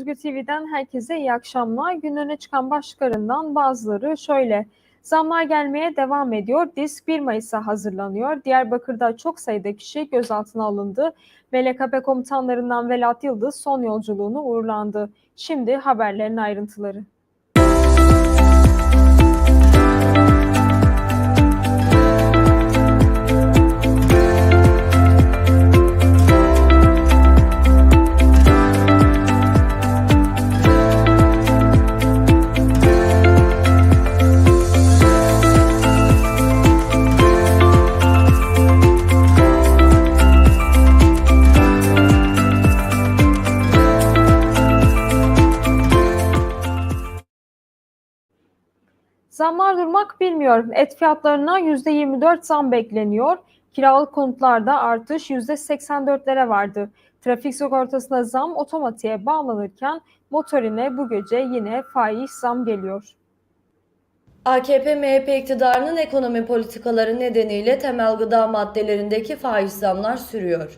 Özgür TV'den herkese iyi akşamlar. Gün çıkan başlıklarından bazıları şöyle. Zamlar gelmeye devam ediyor. Disk 1 Mayıs'a hazırlanıyor. Diyarbakır'da çok sayıda kişi gözaltına alındı. MLKP komutanlarından Velat Yıldız son yolculuğunu uğurlandı. Şimdi haberlerin ayrıntıları. Bilmiyor. Et fiyatlarına %24 zam bekleniyor. Kiralık konutlarda artış %84'lere vardı. Trafik sigortasına zam otomatiğe bağlanırken motorine bu gece yine faiz zam geliyor. AKP-MHP iktidarının ekonomi politikaları nedeniyle temel gıda maddelerindeki faiz zamlar sürüyor.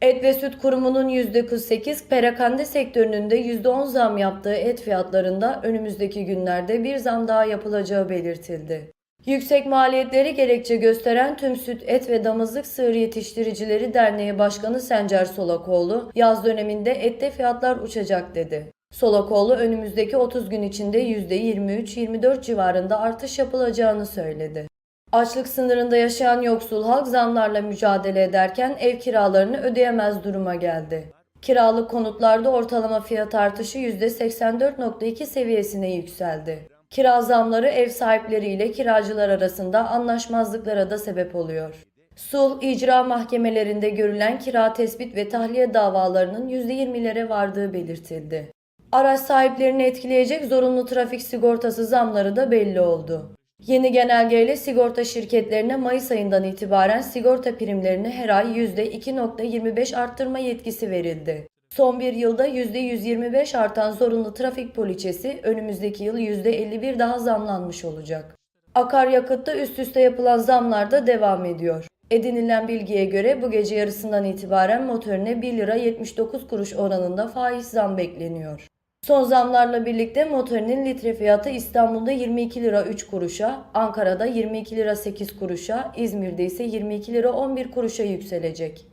Et ve Süt Kurumu'nun %48, perakende sektörünün de %10 zam yaptığı et fiyatlarında önümüzdeki günlerde bir zam daha yapılacağı belirtildi. Yüksek maliyetleri gerekçe gösteren Tüm Süt, Et ve Damızlık Sığır Yetiştiricileri Derneği Başkanı Sencer Solakoğlu, yaz döneminde ette fiyatlar uçacak dedi. Solakoğlu önümüzdeki 30 gün içinde %23-24 civarında artış yapılacağını söyledi. Açlık sınırında yaşayan yoksul halk zamlarla mücadele ederken ev kiralarını ödeyemez duruma geldi. Kiralık konutlarda ortalama fiyat artışı %84.2 seviyesine yükseldi. Kira zamları ev sahipleri ile kiracılar arasında anlaşmazlıklara da sebep oluyor. Sulh icra mahkemelerinde görülen kira tespit ve tahliye davalarının %20'lere vardığı belirtildi. Araç sahiplerini etkileyecek zorunlu trafik sigortası zamları da belli oldu. Yeni genelgeyle sigorta şirketlerine Mayıs ayından itibaren sigorta primlerini her ay %2.25 arttırma yetkisi verildi. Son bir yılda %125 artan zorunlu trafik poliçesi önümüzdeki yıl %51 daha zamlanmış olacak. Akaryakıtta üst üste yapılan zamlar da devam ediyor. Edinilen bilgiye göre bu gece yarısından itibaren motorine 1 lira 79 kuruş oranında faiz zam bekleniyor. Son zamlarla birlikte motorinin litre fiyatı İstanbul'da 22 lira 3 kuruşa, Ankara'da 22 lira 8 kuruşa, İzmir'de ise 22 lira 11 kuruşa yükselecek.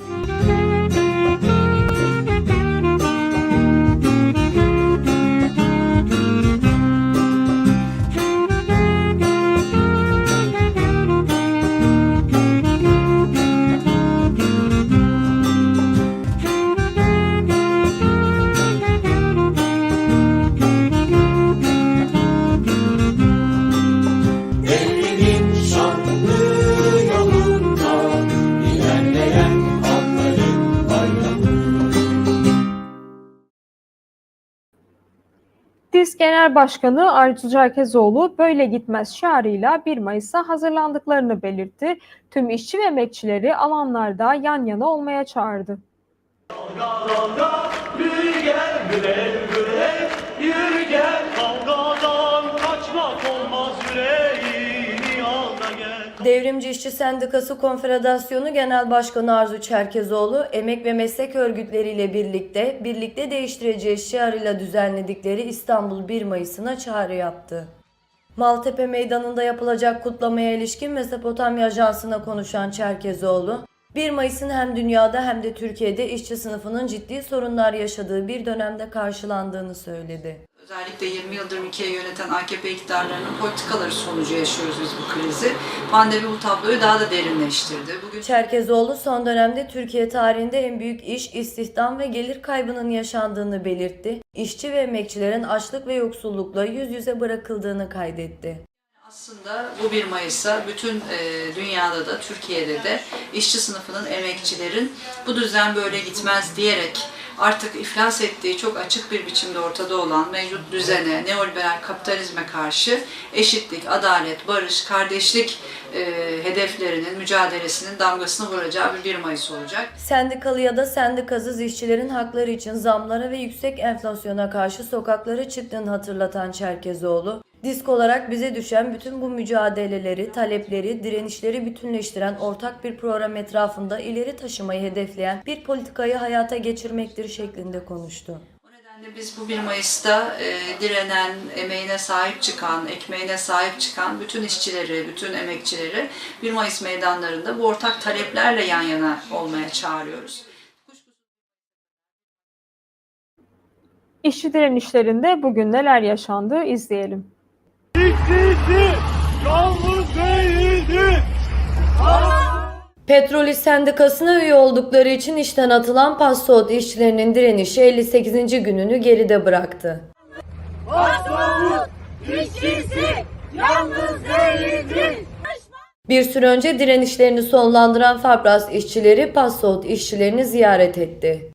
Thank you. Genel Başkanı Arzu Çerkezoğlu böyle gitmez şiarıyla 1 Mayıs'a hazırlandıklarını belirtti. Tüm işçi ve emekçileri alanlarda yan yana olmaya çağırdı. Dalga dalga yürü gel Devrimci İşçi Sendikası Konfederasyonu Genel Başkanı Arzu Çerkezoğlu, emek ve meslek örgütleriyle birlikte birlikte değiştireceğiz şiarıyla düzenledikleri İstanbul 1 Mayıs'ına çağrı yaptı. Maltepe Meydanı'nda yapılacak kutlamaya ilişkin Mezopotamya Ajansı'na konuşan Çerkezoğlu, 1 Mayıs'ın hem dünyada hem de Türkiye'de işçi sınıfının ciddi sorunlar yaşadığı bir dönemde karşılandığını söyledi. Özellikle 20 yıldır ülkeyi yöneten AKP iktidarlarının politikaları sonucu yaşıyoruz biz bu krizi. Pandemi bu tabloyu daha da derinleştirdi. Bugün Çerkezoğlu son dönemde Türkiye tarihinde en büyük iş, istihdam ve gelir kaybının yaşandığını belirtti. İşçi ve emekçilerin açlık ve yoksullukla yüz yüze bırakıldığını kaydetti. Aslında bu 1 Mayıs'a bütün e, dünyada da Türkiye'de de işçi sınıfının, emekçilerin bu düzen böyle gitmez diyerek artık iflas ettiği çok açık bir biçimde ortada olan mevcut düzene, neoliberal kapitalizme karşı eşitlik, adalet, barış, kardeşlik e, hedeflerinin, mücadelesinin damgasını vuracağı bir 1 Mayıs olacak. Sendikalı ya da sendikasız işçilerin hakları için zamlara ve yüksek enflasyona karşı sokaklara çıktığını hatırlatan Çerkezoğlu, Disk olarak bize düşen bütün bu mücadeleleri, talepleri, direnişleri bütünleştiren ortak bir program etrafında ileri taşımayı hedefleyen bir politikayı hayata geçirmektir şeklinde konuştu. O nedenle biz bu 1 Mayıs'ta e, direnen, emeğine sahip çıkan, ekmeğine sahip çıkan bütün işçileri, bütün emekçileri 1 Mayıs meydanlarında bu ortak taleplerle yan yana olmaya çağırıyoruz. İşçi direnişlerinde bugün neler yaşandı izleyelim. Petrol İş Sendikası'na üye oldukları için işten atılan Passot işçilerinin direnişi 58. gününü geride bıraktı. Bir süre önce direnişlerini sonlandıran Fabras işçileri Passot işçilerini ziyaret etti.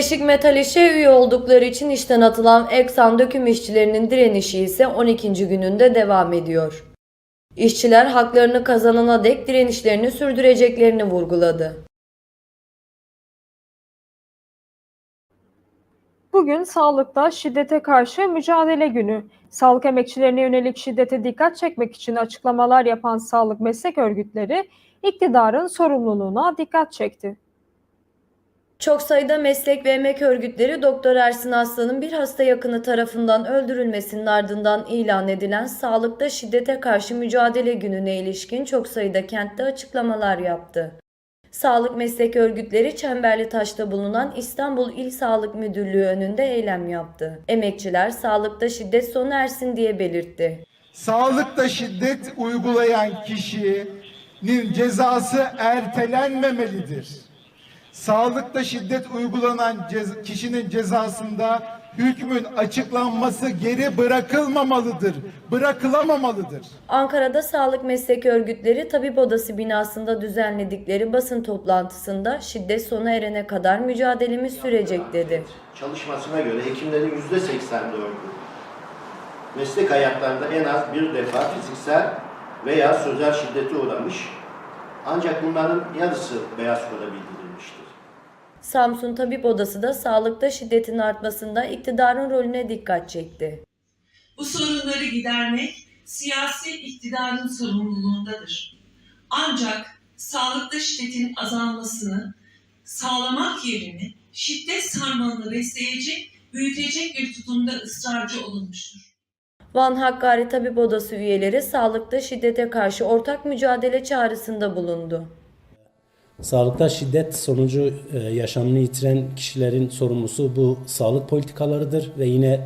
Birleşik Metal İş'e üye oldukları için işten atılan Eksan döküm işçilerinin direnişi ise 12. gününde devam ediyor. İşçiler haklarını kazanana dek direnişlerini sürdüreceklerini vurguladı. Bugün sağlıkta şiddete karşı mücadele günü. Sağlık emekçilerine yönelik şiddete dikkat çekmek için açıklamalar yapan sağlık meslek örgütleri iktidarın sorumluluğuna dikkat çekti. Çok sayıda meslek ve emek örgütleri Doktor Ersin Aslan'ın bir hasta yakını tarafından öldürülmesinin ardından ilan edilen Sağlıkta Şiddete Karşı Mücadele Günü'ne ilişkin çok sayıda kentte açıklamalar yaptı. Sağlık meslek örgütleri Çemberli Taş'ta bulunan İstanbul İl Sağlık Müdürlüğü önünde eylem yaptı. Emekçiler sağlıkta şiddet sona ersin diye belirtti. Sağlıkta şiddet uygulayan kişinin cezası ertelenmemelidir. Sağlıkta şiddet uygulanan cez- kişinin cezasında hükmün açıklanması geri bırakılmamalıdır, bırakılamamalıdır. Ankara'da sağlık meslek örgütleri tabip odası binasında düzenledikleri basın toplantısında şiddet sona erene kadar mücadelemiz sürecek dedi. çalışmasına göre hekimlerin yüzde 84'ü meslek hayatlarında en az bir defa fiziksel veya sözel şiddete uğramış. Ancak bunların yarısı beyaz kola bildirilmiştir. Samsun Tabip Odası da sağlıkta şiddetin artmasında iktidarın rolüne dikkat çekti. Bu sorunları gidermek siyasi iktidarın sorumluluğundadır. Ancak sağlıkta şiddetin azalmasını sağlamak yerine şiddet sarmalını besleyecek, büyütecek bir tutumda ısrarcı olunmuştur. Van Hakkari Tabip Odası üyeleri sağlıkta şiddete karşı ortak mücadele çağrısında bulundu. Sağlıkta şiddet sonucu e, yaşamını yitiren kişilerin sorumlusu bu sağlık politikalarıdır ve yine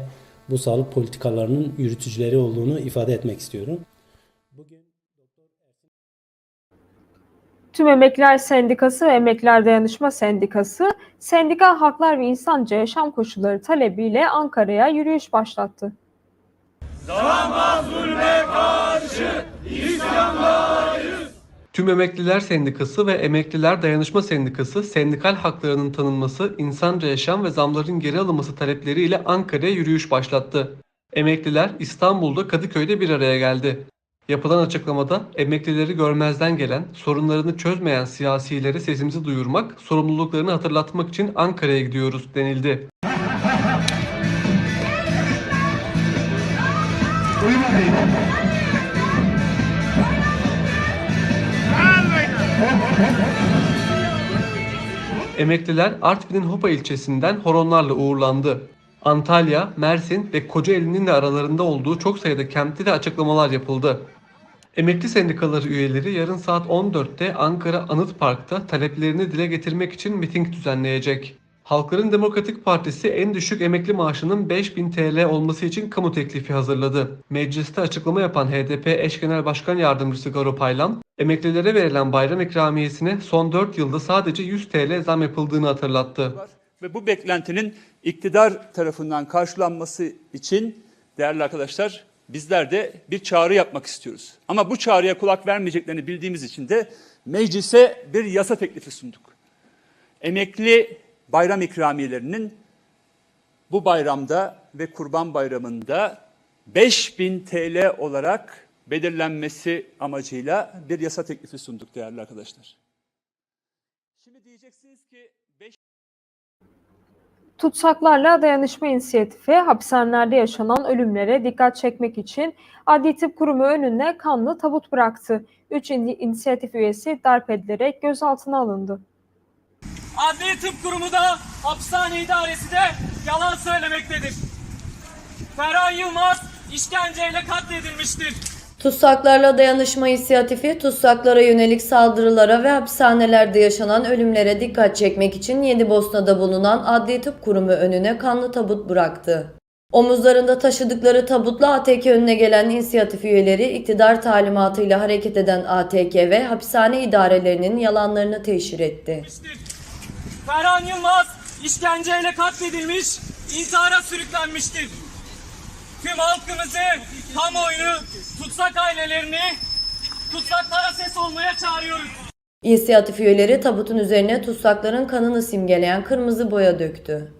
bu sağlık politikalarının yürütücüleri olduğunu ifade etmek istiyorum. Bugün Tüm Emekliler Sendikası ve Emekliler Dayanışma Sendikası, sendika haklar ve insanca yaşam koşulları talebiyle Ankara'ya yürüyüş başlattı. Tüm Emekliler Sendikası ve Emekliler Dayanışma Sendikası sendikal haklarının tanınması, insanca yaşam ve zamların geri alınması talepleriyle Ankara'ya yürüyüş başlattı. Emekliler İstanbul'da Kadıköy'de bir araya geldi. Yapılan açıklamada emeklileri görmezden gelen, sorunlarını çözmeyen siyasilere sesimizi duyurmak, sorumluluklarını hatırlatmak için Ankara'ya gidiyoruz denildi. Emekliler Artvin'in Hopa ilçesinden horonlarla uğurlandı. Antalya, Mersin ve Kocaeli'nin de aralarında olduğu çok sayıda kemtte de açıklamalar yapıldı. Emekli sendikaları üyeleri yarın saat 14'te Ankara Anıt Park'ta taleplerini dile getirmek için miting düzenleyecek. Halkların Demokratik Partisi en düşük emekli maaşının 5000 TL olması için kamu teklifi hazırladı. Mecliste açıklama yapan HDP eş genel başkan yardımcısı Garo Paylan, emeklilere verilen bayram ikramiyesine son 4 yılda sadece 100 TL zam yapıldığını hatırlattı. Ve bu beklentinin iktidar tarafından karşılanması için değerli arkadaşlar bizler de bir çağrı yapmak istiyoruz. Ama bu çağrıya kulak vermeyeceklerini bildiğimiz için de meclise bir yasa teklifi sunduk. emekli bayram ikramiyelerinin bu bayramda ve Kurban Bayramı'nda 5000 TL olarak belirlenmesi amacıyla bir yasa teklifi sunduk değerli arkadaşlar. Şimdi diyeceksiniz ki 5 Tutsaklarla Dayanışma İnisiyatifi hapishanelerde yaşanan ölümlere dikkat çekmek için Adli Tıp Kurumu önüne kanlı tabut bıraktı. 3 inisiyatif üyesi darp edilerek gözaltına alındı. Adli Tıp Kurumu da hapishane idaresi de yalan söylemektedir. Ferhan Yılmaz işkenceyle katledilmiştir. Tutsaklarla Dayanışma İnisiyatifi, tutsaklara yönelik saldırılara ve hapishanelerde yaşanan ölümlere dikkat çekmek için Yedibosna'da bulunan Adli Tıp Kurumu önüne kanlı tabut bıraktı. Omuzlarında taşıdıkları tabutla ATK önüne gelen inisiyatif üyeleri iktidar talimatıyla hareket eden ATK ve hapishane idarelerinin yalanlarını teşhir etti. Ferhan Yılmaz işkenceyle katledilmiş, intihara sürüklenmiştir. Tüm halkımızı, kamuoyunu, tutsak ailelerini tutsaklara ses olmaya çağırıyoruz. İnisiyatif üyeleri tabutun üzerine tutsakların kanını simgeleyen kırmızı boya döktü.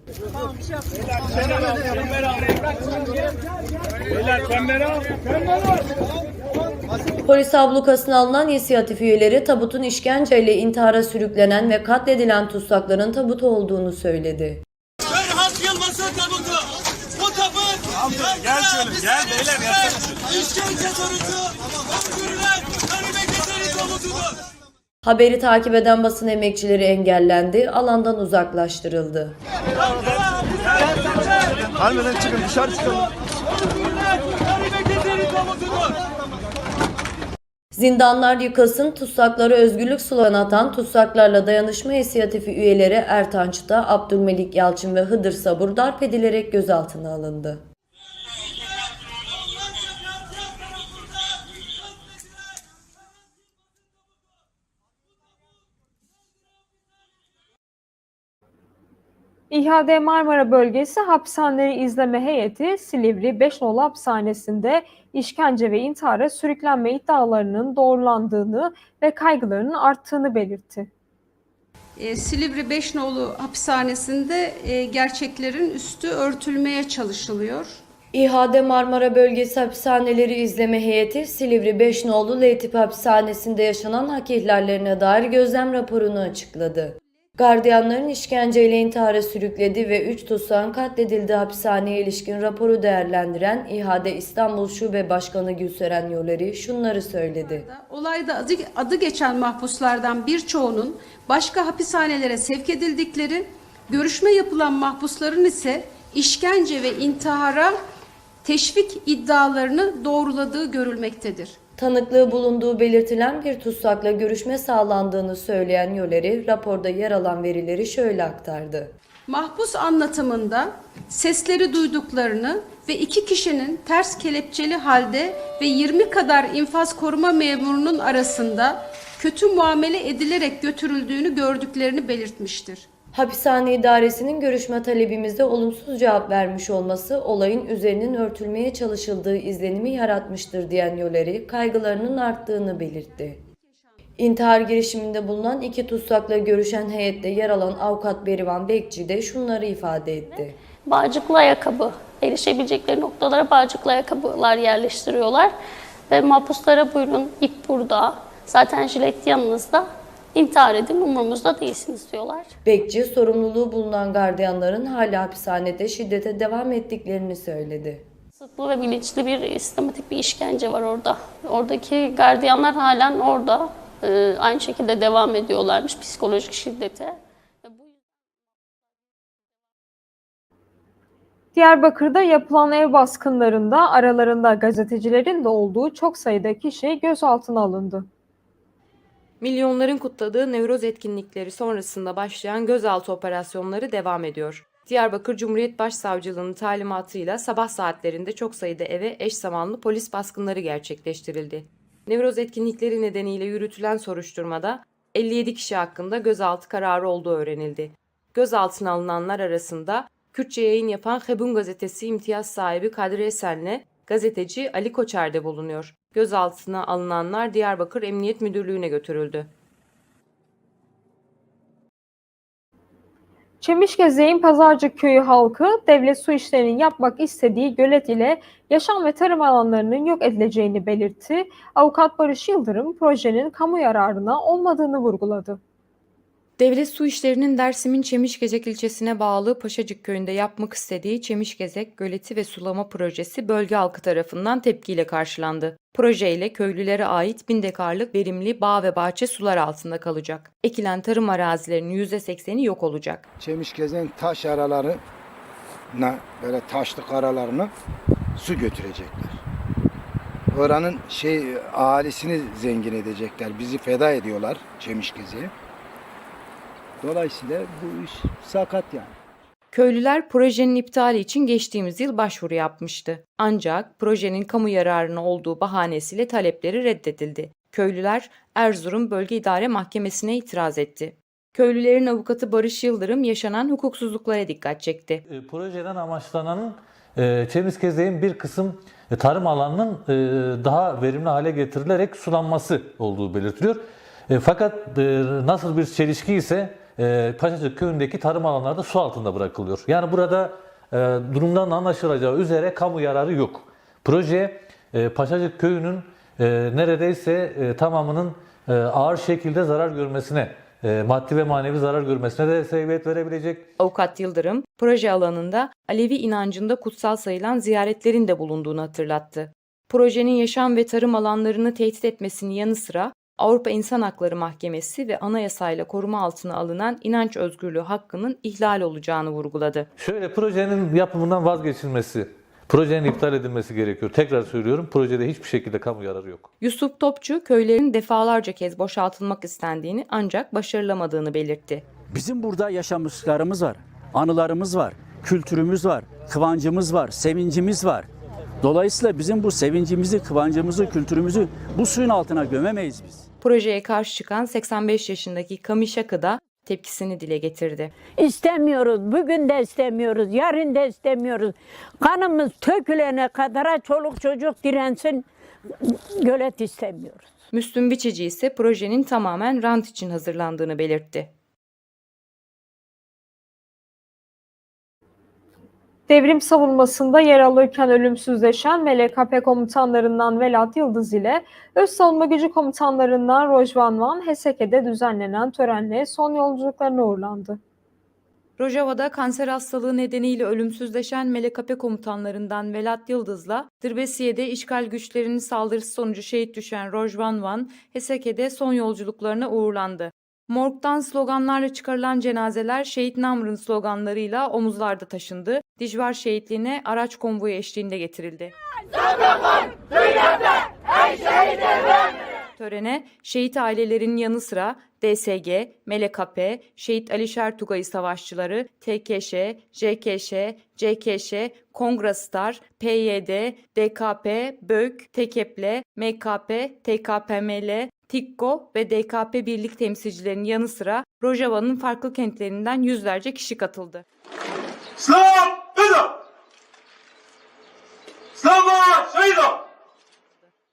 Polis ablukasına alınan inisiyatif üyeleri tabutun işkenceyle intihara sürüklenen ve katledilen tutsakların tabutu olduğunu söyledi. Ferhat Yılmaz'ın tabutu. Bu tabut. Gel şöyle, gel beyler gelsene. İşkence sonucu öldürülen tabutudur. Haberi takip eden basın emekçileri engellendi, alandan uzaklaştırıldı. Halmeden çıkın dışarı çıkalım. Zindanlar yıkılsın, tutsaklara özgürlük sloganı atan Tutsaklarla Dayanışma İnisiyatifi üyeleri Ertanç'ta Abdülmelik Yalçın ve Hıdır Sabur darp edilerek gözaltına alındı. İHAD Marmara Bölgesi Hapishaneleri İzleme Heyeti Silivri 5 nolu hapishanesinde işkence ve intihara sürüklenme iddialarının doğrulandığını ve kaygılarının arttığını belirtti. E, Silivri 5 nolu hapishanesinde e, gerçeklerin üstü örtülmeye çalışılıyor. İHAD Marmara Bölgesi Hapishaneleri İzleme Heyeti Silivri 5 nolu L tipi hapishanesinde yaşanan hak ihlallerine dair gözlem raporunu açıkladı. Gardiyanların işkenceyle intihara sürükledi ve 3 tutsağın katledildiği hapishaneye ilişkin raporu değerlendiren İHAD İstanbul Şube Başkanı Gülseren Yoleri şunları söyledi. Olayda adı, adı geçen mahpuslardan birçoğunun başka hapishanelere sevk edildikleri, görüşme yapılan mahpusların ise işkence ve intihara teşvik iddialarını doğruladığı görülmektedir. Tanıklığı bulunduğu belirtilen bir tutsakla görüşme sağlandığını söyleyen Yoleri, raporda yer alan verileri şöyle aktardı. Mahpus anlatımında sesleri duyduklarını ve iki kişinin ters kelepçeli halde ve 20 kadar infaz koruma memurunun arasında kötü muamele edilerek götürüldüğünü gördüklerini belirtmiştir. Hapishane idaresinin görüşme talebimizde olumsuz cevap vermiş olması olayın üzerinin örtülmeye çalışıldığı izlenimi yaratmıştır diyen Yoleri kaygılarının arttığını belirtti. İntihar girişiminde bulunan iki tutsakla görüşen heyette yer alan avukat Berivan Bekçi de şunları ifade etti. bağcıklı ayakkabı, erişebilecekleri noktalara bağcıklı ayakkabılar yerleştiriyorlar. Ve mahpuslara buyurun ip burada, zaten jilet yanınızda, intihar edin umurumuzda değilsiniz diyorlar. Bekçi sorumluluğu bulunan gardiyanların hala hapishanede şiddete devam ettiklerini söyledi. Sıklı ve bilinçli bir sistematik bir işkence var orada. Oradaki gardiyanlar halen orada. Ee, aynı şekilde devam ediyorlarmış psikolojik şiddete. Diyarbakır'da yapılan ev baskınlarında aralarında gazetecilerin de olduğu çok sayıda kişi gözaltına alındı. Milyonların kutladığı Nevroz etkinlikleri sonrasında başlayan gözaltı operasyonları devam ediyor. Diyarbakır Cumhuriyet Başsavcılığı'nın talimatıyla sabah saatlerinde çok sayıda eve eş zamanlı polis baskınları gerçekleştirildi. Nevroz etkinlikleri nedeniyle yürütülen soruşturmada 57 kişi hakkında gözaltı kararı olduğu öğrenildi. Gözaltına alınanlar arasında Kürtçe yayın yapan Hebun gazetesi imtiyaz sahibi Kadri Esen'le gazeteci Ali Koçer de bulunuyor. Gözaltına alınanlar Diyarbakır Emniyet Müdürlüğü'ne götürüldü. Çemişgezek'in Pazarcık Köyü halkı devlet su işlerinin yapmak istediği gölet ile yaşam ve tarım alanlarının yok edileceğini belirtti. Avukat Barış Yıldırım projenin kamu yararına olmadığını vurguladı. Devlet Su İşleri'nin Dersim'in Çemişgezek ilçesine bağlı Paşacık köyünde yapmak istediği Çemişgezek Göleti ve Sulama Projesi bölge halkı tarafından tepkiyle karşılandı. Projeyle köylülere ait bin dekarlık verimli bağ ve bahçe sular altında kalacak. Ekilen tarım arazilerinin %80'i yok olacak. Çemişgezen taş aralarına böyle taşlık aralarına su götürecekler. Oranın şey ahalisini zengin edecekler. Bizi feda ediyorlar Çemişgeze'ye. Dolayısıyla bu iş sakat yani. Köylüler projenin iptali için geçtiğimiz yıl başvuru yapmıştı. Ancak projenin kamu yararına olduğu bahanesiyle talepleri reddedildi. Köylüler Erzurum Bölge İdare Mahkemesi'ne itiraz etti. Köylülerin avukatı Barış Yıldırım yaşanan hukuksuzluklara dikkat çekti. E, Projeden amaçlanan e, Çemişgezeğin bir kısım e, tarım alanının e, daha verimli hale getirilerek sulanması olduğu belirtiliyor. E, Fakat e, nasıl bir çelişki ise e, Paşacık köyündeki tarım alanları da su altında bırakılıyor. Yani burada e, durumdan anlaşılacağı üzere kamu yararı yok. Proje e, Paşacık köyünün e, neredeyse e, tamamının e, ağır şekilde zarar görmesine, e, maddi ve manevi zarar görmesine de sebebiyet verebilecek Avukat Yıldırım, proje alanında Alevi inancında kutsal sayılan ziyaretlerin de bulunduğunu hatırlattı. Projenin yaşam ve tarım alanlarını tehdit etmesinin yanı sıra Avrupa İnsan Hakları Mahkemesi ve anayasayla koruma altına alınan inanç özgürlüğü hakkının ihlal olacağını vurguladı. Şöyle projenin yapımından vazgeçilmesi, projenin iptal edilmesi gerekiyor. Tekrar söylüyorum projede hiçbir şekilde kamu yararı yok. Yusuf Topçu, köylerin defalarca kez boşaltılmak istendiğini ancak başarılamadığını belirtti. Bizim burada yaşamışlarımız var, anılarımız var, kültürümüz var, kıvancımız var, sevincimiz var. Dolayısıyla bizim bu sevincimizi, kıvancımızı, kültürümüzü bu suyun altına gömemeyiz biz. Projeye karşı çıkan 85 yaşındaki Kamiş Akı da tepkisini dile getirdi. İstemiyoruz. Bugün de istemiyoruz. Yarın da istemiyoruz. Kanımız tökülene kadar çoluk çocuk dirensin. Gölet istemiyoruz. Müslüm Biçici ise projenin tamamen rant için hazırlandığını belirtti. Devrim savunmasında yer alırken ölümsüzleşen MLKP komutanlarından Velat Yıldız ile Öz Savunma Gücü komutanlarından Rojvan Van Heseke'de düzenlenen törenle son yolculuklarına uğurlandı. Rojava'da kanser hastalığı nedeniyle ölümsüzleşen MLKP komutanlarından Velat Yıldız'la Dirbesiye'de işgal güçlerinin saldırısı sonucu şehit düşen Rojvan Van, Heseke'de son yolculuklarına uğurlandı. Morgdan sloganlarla çıkarılan cenazeler şehit Namr'ın sloganlarıyla omuzlarda taşındı. Dijvar şehitliğine araç konvoyu eşliğinde getirildi. Törene şehit ailelerinin yanı sıra DSG, MLKP, Şehit Alişer Tugayı Savaşçıları, TKŞ, JKŞ, CKŞ, Kongrastar, PYD, DKP, BÖK, TKEPL, MKP, TKPML, TİKKO ve DKP birlik temsilcilerinin yanı sıra Rojava'nın farklı kentlerinden yüzlerce kişi katıldı.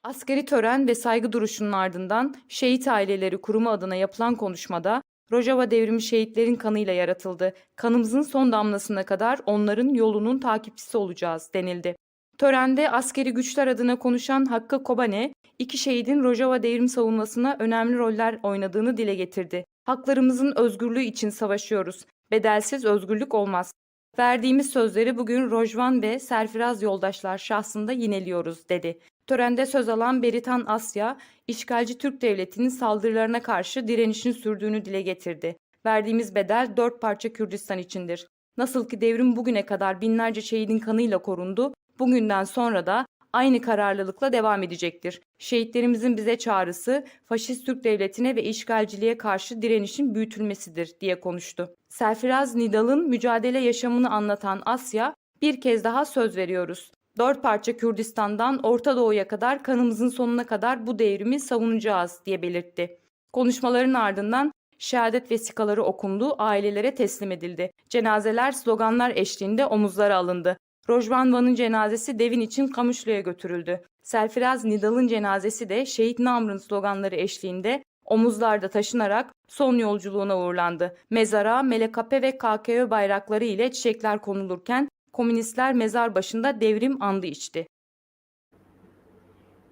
Askeri tören ve saygı duruşunun ardından şehit aileleri kurumu adına yapılan konuşmada Rojava devrimi şehitlerin kanıyla yaratıldı. Kanımızın son damlasına kadar onların yolunun takipçisi olacağız denildi. Törende askeri güçler adına konuşan Hakkı Kobane, iki şehidin Rojava devrim savunmasına önemli roller oynadığını dile getirdi. Haklarımızın özgürlüğü için savaşıyoruz. Bedelsiz özgürlük olmaz. Verdiğimiz sözleri bugün Rojvan ve Serfiraz yoldaşlar şahsında yineliyoruz dedi. Törende söz alan Beritan Asya, işgalci Türk devletinin saldırılarına karşı direnişini sürdüğünü dile getirdi. Verdiğimiz bedel dört parça Kürdistan içindir. Nasıl ki devrim bugüne kadar binlerce şehidin kanıyla korundu, bugünden sonra da aynı kararlılıkla devam edecektir. Şehitlerimizin bize çağrısı, faşist Türk devletine ve işgalciliğe karşı direnişin büyütülmesidir diye konuştu. Serfiraz Nidal'ın mücadele yaşamını anlatan Asya, bir kez daha söz veriyoruz. Dört parça Kürdistan'dan Orta Doğu'ya kadar kanımızın sonuna kadar bu devrimi savunacağız diye belirtti. Konuşmaların ardından şehadet vesikaları okundu, ailelere teslim edildi. Cenazeler sloganlar eşliğinde omuzlara alındı. Rojvan Van'ın cenazesi devin için Kamışlı'ya götürüldü. Serfiraz Nidal'ın cenazesi de şehit Namr'ın sloganları eşliğinde omuzlarda taşınarak son yolculuğuna uğurlandı. Mezara MLKP ve KKÖ bayrakları ile çiçekler konulurken komünistler mezar başında devrim andı içti.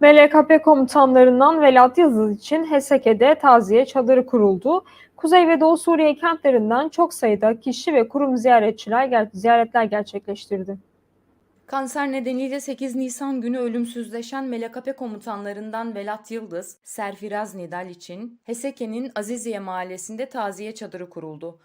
MLKP komutanlarından Velat Yıldız için HESEK'de taziye çadırı kuruldu. Kuzey ve Doğu Suriye kentlerinden çok sayıda kişi ve kurum ziyaretçiler ziyaretler gerçekleştirdi. Kanser nedeniyle 8 Nisan günü ölümsüzleşen MLKP komutanlarından Velat Yıldız, Serfiraz Nidal için Heseke'nin Aziziye mahallesinde taziye çadırı kuruldu.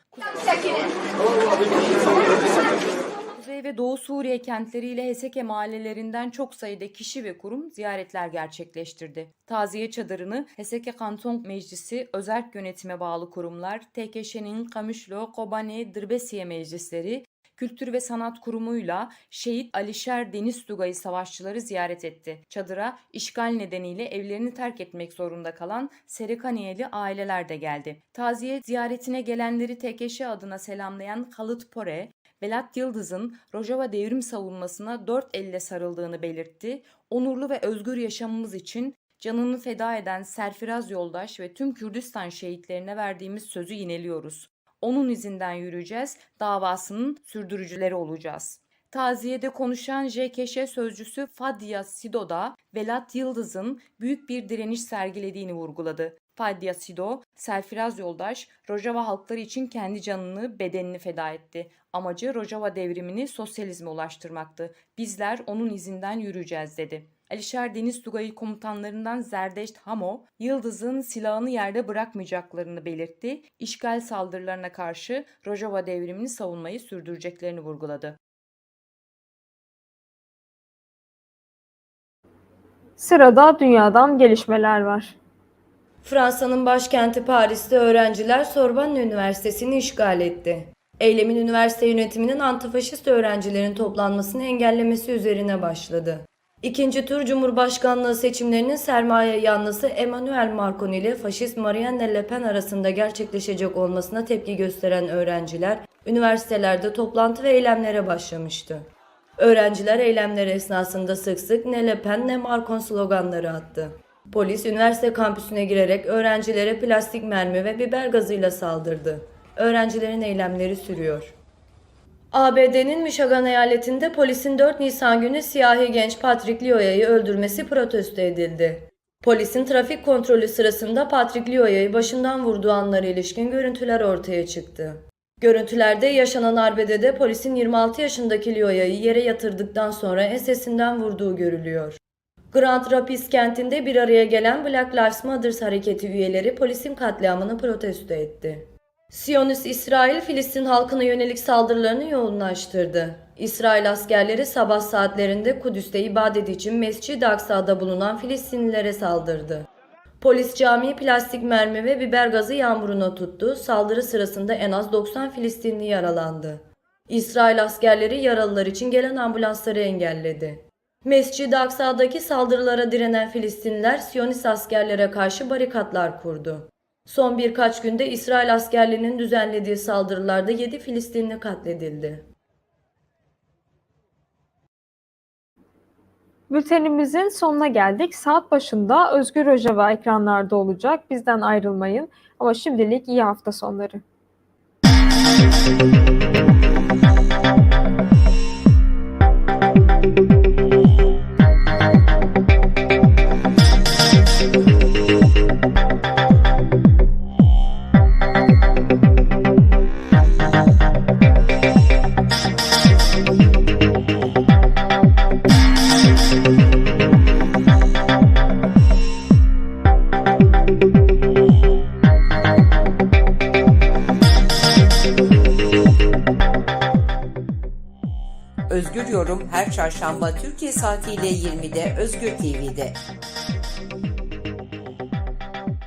Kuzey ve Doğu Suriye kentleriyle Heseke mahallelerinden çok sayıda kişi ve kurum ziyaretler gerçekleştirdi. Taziye çadırını Heseke Kanton Meclisi, Özerk Yönetime bağlı kurumlar, TKŞ'nin Kamışlo, Kobane, Dırbesiye meclisleri, Kültür ve Sanat Kurumu'yla Şehit Alişer Deniz Tugayı savaşçıları ziyaret etti. Çadıra işgal nedeniyle evlerini terk etmek zorunda kalan Serikaniyeli aileler de geldi. Taziye ziyaretine gelenleri TKŞ adına selamlayan Halit Pore, Velat Yıldız'ın Rojava devrim savunmasına dört elle sarıldığını belirtti. Onurlu ve özgür yaşamımız için canını feda eden Serfiraz Yoldaş ve tüm Kürdistan şehitlerine verdiğimiz sözü yineliyoruz. Onun izinden yürüyeceğiz, davasının sürdürücüleri olacağız. Taziyede konuşan JKŞ sözcüsü Fadya Sido da Velat Yıldız'ın büyük bir direniş sergilediğini vurguladı. Fadya Sido, Serfiraz Yoldaş, Rojava halkları için kendi canını, bedenini feda etti. Amacı Rojava devrimini sosyalizme ulaştırmaktı. Bizler onun izinden yürüyeceğiz dedi. Alişer Deniz Tugayı komutanlarından Zerdeşt Hamo, Yıldız'ın silahını yerde bırakmayacaklarını belirtti. İşgal saldırılarına karşı Rojava devrimini savunmayı sürdüreceklerini vurguladı. Sırada dünyadan gelişmeler var. Fransa'nın başkenti Paris'te öğrenciler Sorbonne Üniversitesi'ni işgal etti. Eylemin üniversite yönetiminin antifaşist öğrencilerin toplanmasını engellemesi üzerine başladı. İkinci tur Cumhurbaşkanlığı seçimlerinin sermaye yanlısı Emmanuel Macron ile faşist Marine Le Pen arasında gerçekleşecek olmasına tepki gösteren öğrenciler üniversitelerde toplantı ve eylemlere başlamıştı. Öğrenciler eylemler esnasında sık sık ne Le Pen ne Macron sloganları attı. Polis üniversite kampüsüne girerek öğrencilere plastik mermi ve biber gazıyla saldırdı. Öğrencilerin eylemleri sürüyor. ABD'nin Michigan eyaletinde polisin 4 Nisan günü siyahi genç Patrick Lyoya'yı öldürmesi protesto edildi. Polisin trafik kontrolü sırasında Patrick Lyoya'yı başından vurduğu anlara ilişkin görüntüler ortaya çıktı. Görüntülerde yaşanan arbedede polisin 26 yaşındaki Lyoya'yı yere yatırdıktan sonra ensesinden vurduğu görülüyor. Grand Rapids kentinde bir araya gelen Black Lives Matter hareketi üyeleri polisin katliamını protesto etti. Siyonist İsrail, Filistin halkına yönelik saldırılarını yoğunlaştırdı. İsrail askerleri sabah saatlerinde Kudüs'te ibadet için Mescid-i Aksa'da bulunan Filistinlilere saldırdı. Polis camiyi plastik mermi ve biber gazı yağmuruna tuttu. Saldırı sırasında en az 90 Filistinli yaralandı. İsrail askerleri yaralılar için gelen ambulansları engelledi. Mescid-i Aksa'daki saldırılara direnen Filistinliler Siyonist askerlere karşı barikatlar kurdu. Son birkaç günde İsrail askerlerinin düzenlediği saldırılarda 7 Filistinli katledildi. Bültenimizin sonuna geldik. Saat başında Özgür Rojava ekranlarda olacak. Bizden ayrılmayın. Ama şimdilik iyi hafta sonları. Özgür çarşamba Türkiye saatiyle 20'de Özgür TV'de.